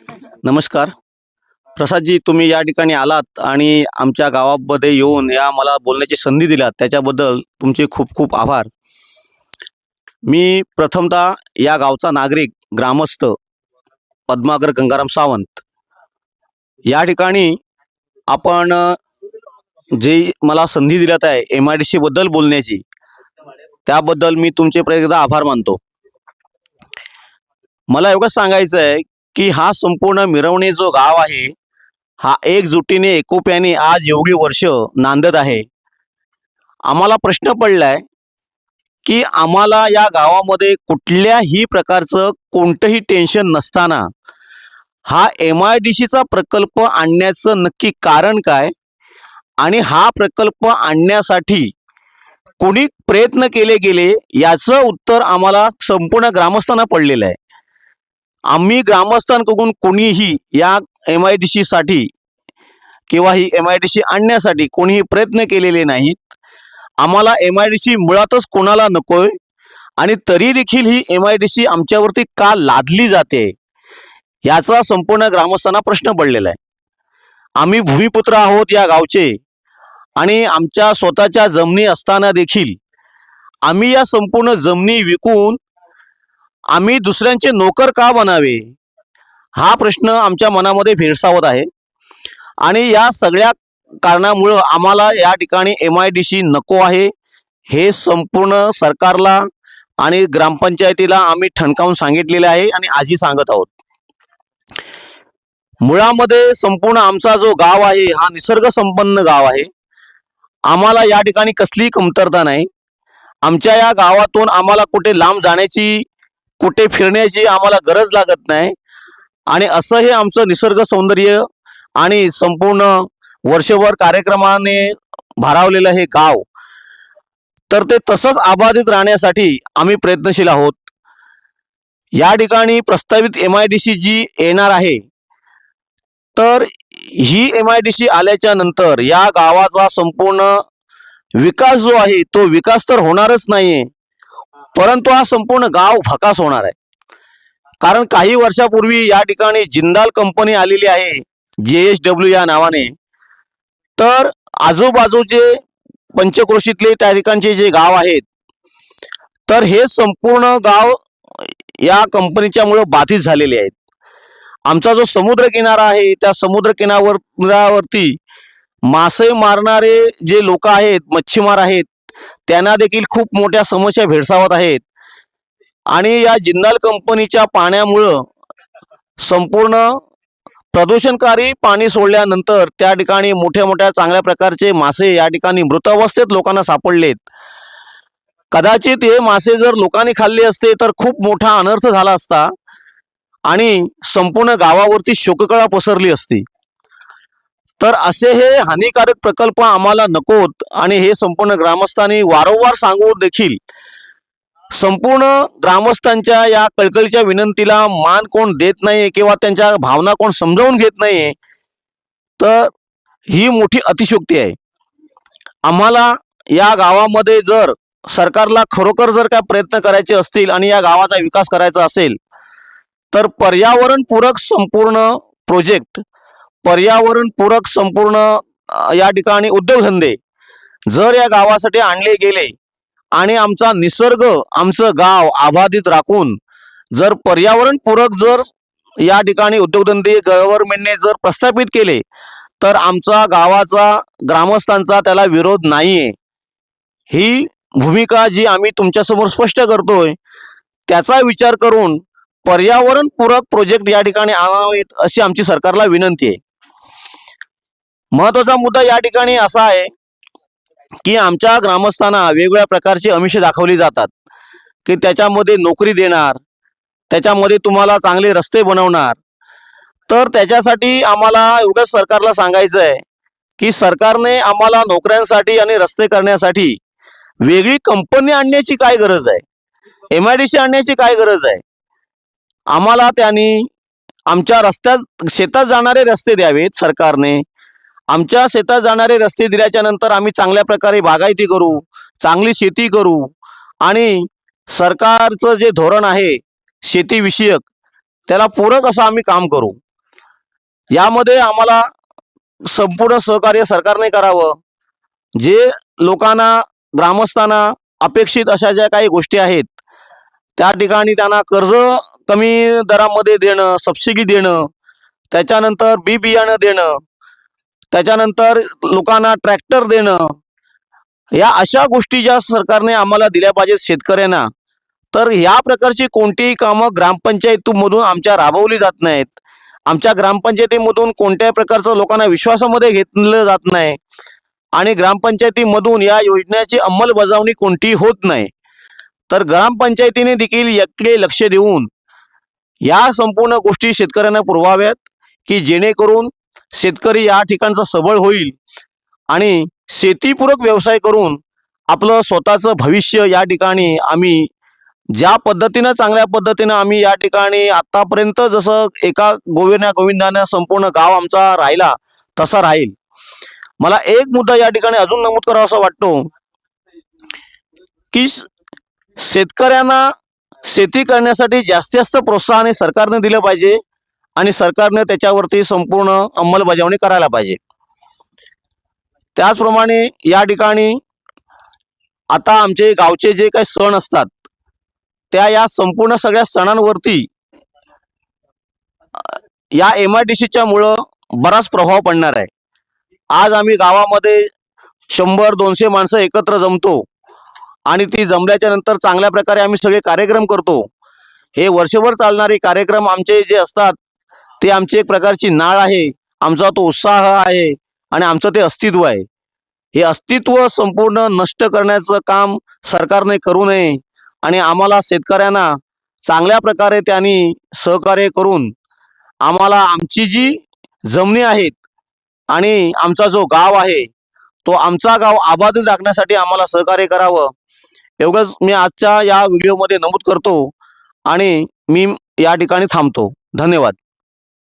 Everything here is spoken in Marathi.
नमस्कार. प्रसादजी तुम्ही या ठिकाणी आलात आणि आमच्या गावामध्ये येऊन या मला बोलण्याची संधी दिल्यात त्याच्याबद्दल तुमचे खूप खूप आभार. मी प्रथमतः या गावचा नागरिक ग्रामस्थ पद्माकर गंगाराम सावंत. या ठिकाणी आपण जे मला संधी दिल्यात आहे एम आय डी सी बद्दल बोलण्याची त्याबद्दल मी तुमचे प्रत्येकदा आभार मानतो. मला एवढंच सांगायचं आहे की हा संपूर्ण मिरवणे जो गाव आहे हा एकजुटीने एकोप्याने आज एवढी वर्ष नांदत आहे. आम्हाला प्रश्न पडलाय की आम्हाला या गावामध्ये कुठल्याही प्रकारचं कोणतंही टेन्शन नसताना हा एम आय डी सीचा प्रकल्प आणण्याचं नक्की कारण काय? आणि हा प्रकल्प आणण्यासाठी कोणी प्रयत्न केले गेले याचं उत्तर आम्हाला संपूर्ण ग्रामस्थांना पडलेलं आहे. आम्ही ग्रामस्थांकडून कोणीही या एम आय डी सीसाठी किंवा ही एम आय डी सी आणण्यासाठी कोणीही प्रयत्न केलेले नाहीत. आम्हाला एम आय डी सी मुळातच कोणाला नकोय आणि तरी देखील ही एम आय डी सी आमच्यावरती का लादली जाते याचा संपूर्ण ग्रामस्थांना प्रश्न पडलेला आहे. आम्ही भूमिपुत्र आहोत या गावचे आणि आमच्या स्वतःच्या जमिनी असताना देखील आम्ही या संपूर्ण जमिनी विकून आम्ही दुसऱ्यांचे नोकर का बनावे? हा प्रश्न आमच्या मनामध्ये भेडसावत आहे. आणि या सगळ्या कारणामुळं आम्हाला या ठिकाणी एम आय डी सी नको आहे. हे संपूर्ण सरकारला आणि ग्रामपंचायतीला आम्ही ठणकावून सांगितलेले आहे आणि आजही सांगत आहोत. मुळामध्ये संपूर्ण आमचा जो गाव आहे हा निसर्ग संपन्न गाव आहे. आम्हाला या ठिकाणी कसलीही कमतरता नाही. आमच्या या गावातून आम्हाला कुठे लांब जाण्याची कुठे फिरण्याची आम्हाला गरज लागत नाही. आणि असं हे आमचं निसर्ग सौंदर्य आणि संपूर्ण वर्षभर कार्यक्रमाने भारावलेलं हे गाव तर ते तसंच अबाधित राहण्यासाठी आम्ही प्रयत्नशील आहोत. या ठिकाणी प्रस्तावित एम आय डी सी जी येणार आहे तर ही एम आय डी सी आल्याच्यानंतर या गावाचा संपूर्ण विकास जो आहे तो विकास तर होणारच नाहीये. परंतु हा संपूर्ण गाव फकास होणार आहे. कारण काही वर्षापूर्वी या ठिकाणी जिंदाल कंपनी आलेली आहे जे एस डब्ल्यू या नावाने. तर आजूबाजूचे पंचक्रोशीतले त्या ठिकाणचे जे गाव आहेत तर हे संपूर्ण गाव या कंपनीच्या मुळे बाधित झालेले आहेत. आमचा जो समुद्र किनारा आहे त्या समुद्र किनाऱ्यावरती मासे मारणारे जे लोक आहेत मच्छीमार आहेत त्यांना देखील खूप मोठ्या समस्या भेडसावत आहेत. आणि या जिंदाल कंपनीच्या पाण्यामुळं संपूर्ण प्रदूषणकारी पाणी सोडल्यानंतर त्या ठिकाणी मोठ्या मोठ्या चांगल्या प्रकारचे मासे या ठिकाणी मृतावस्थेत लोकांना सापडलेत. कदाचित हे मासे जर लोकांनी खाल्ले असते तर खूप मोठा अनर्थ झाला असता आणि संपूर्ण गावावरती शोककळा पसरली असती. तर असे हे हानिकारक प्रकल्प आम्हाला नकोत आणि हे संपूर्ण ग्रामस्थांनी वारंवार सांगून देखील. संपूर्ण ग्रामस्थांच्या या कळकळीच्या विनंतीला मान कोण देत नाहीये किंवा त्यांच्या भावना कोण समजावून घेत नाहीये तर ही मोठी अतिशोक्ती आहे. आम्हाला या गावामध्ये जर सरकारला खरोखर जर काय प्रयत्न करायचे असतील आणि या गावाचा विकास करायचा असेल तर पर्यावरणपूरक संपूर्ण प्रोजेक्ट पर्यावरणपूरक संपूर्ण या ठिकाणी उद्योगधंदे जर या गावासाठी आणले गेले आणि आमचा निसर्ग आमचं गाव आबाधित राखून जर पर्यावरणपूरक जर या ठिकाणी उद्योगधंदे गव्हर्नमेंटने जर प्रस्थापित केले तर आमचा गावाचा ग्रामस्थांचा त्याला विरोध नाहीये. ही भूमिका जी आम्ही तुमच्यासमोर स्पष्ट करतोय त्याचा विचार करून पर्यावरणपूरक प्रोजेक्ट या ठिकाणी आणावेत अशी आमची सरकारला विनंती आहे. महत्त्वाचा मुद्दा या ठिकाणी असा आहे की आमच्या ग्रामस्थांना वेगवेगळ्या प्रकारची अमिषे दाखवली जातात. की त्याच्यामध्ये नोकरी देणार त्याच्यामध्ये तुम्हाला चांगले रस्ते बनवणार. तर त्याच्यासाठी आम्हाला एवढंच सरकारला सांगायचं आहे की सरकारने आम्हाला नोकऱ्यांसाठी आणि रस्ते करण्यासाठी वेगळी कंपनी आणण्याची काय गरज आहे? एम आय डी सी आणण्याची काय गरज आहे? आम्हाला त्यांनी आमच्या रस्त्यात शेतात जाणारे रस्ते द्यावेत सरकारने. आमच्या शेतात जाणारे रस्ते दिल्याच्या नंतर आम्ही चांगल्या प्रकारे बागायती करू चांगली शेती करू आणि सरकारचं जे धोरण आहे शेतीविषयक त्याला पूरक असं आम्ही काम करू. यामध्ये आम्हाला संपूर्ण सहकार्य सरकारने करावं. जे लोकांना ग्रामस्थांना अपेक्षित अशा ज्या काही गोष्टी आहेत त्या ठिकाणी त्यांना कर्ज कमी दरामध्ये देणं सबसिडी देणं त्याच्यानंतर बी बियाणं देणं त्याच्यानंतर लोकांना ट्रॅक्टर देणं या अशा गोष्टी ज्या सरकारने आम्हाला दिल्या पाहिजेत शेतकऱ्यांना तर या प्रकारची कोणतीही कामं ग्रामपंचायतीमधून आमच्या राबवली जात नाहीत. आमच्या ग्रामपंचायतीमधून कोणत्याही प्रकारचं लोकांना विश्वासामध्ये घेतलं जात नाही आणि ग्रामपंचायतीमधून या योजनेची अंमलबजावणी कोणतीही होत नाही. तर ग्रामपंचायतीने देखील याकडे लक्ष देऊन या संपूर्ण गोष्टी शेतकऱ्यांना पुरवाव्यात की जेणेकरून शेतकरी या ठिकाणचा सबळ होईल आणि शेतीपूरक व्यवसाय करून आपलं स्वतःचं भविष्य या ठिकाणी आम्ही ज्या पद्धतीनं चांगल्या पद्धतीनं आम्ही या ठिकाणी आतापर्यंत जसं एका गोविंदा गोविंदानं संपूर्ण गाव आमचा राहिला तसा राहील. मला एक मुद्दा या ठिकाणी अजून नमूद करावा असं वाटतो की शेतकऱ्यांना शेती करण्यासाठी जास्तीत जास्त प्रोत्साहन सरकारने दिलं पाहिजे. आणि सरकारने त्याच्यावरती संपूर्ण अंमलबजावणी करायला पाहिजे. त्याचप्रमाणे या ठिकाणी आता आमचे गावचे जे काही सण असतात त्या या संपूर्ण सगळ्या सणांवरती या एम आय डी सीच्या मुळं बराच प्रभाव पडणार आहे. आज आम्ही गावामध्ये शंभर दोनशे माणसं एकत्र जमतो आणि ती जमल्याच्या नंतर चांगल्या प्रकारे आम्ही सगळे कार्यक्रम करतो. हे वर्षभर चालणारे कार्यक्रम आमचे जे असतात ते आमची एक प्रकारची नाळ आहे आमचा तो उत्साह आहे आणि आमचं ते अस्तित्व आहे. हे अस्तित्व संपूर्ण नष्ट करण्याचं काम सरकारने करू नये आणि आम्हाला शेतकऱ्यांना चांगल्या प्रकारे त्यांनी सहकार्य करून आम्हाला आमची जी जमिनी आहेत आणि आमचा जो गाव आहे तो आमचा गाव आबादित राखण्यासाठी आम्हाला सहकार्य करावं. एवढंच मी आजच्या या व्हिडिओमध्ये नमूद करतो आणि मी या ठिकाणी थांबतो. धन्यवाद.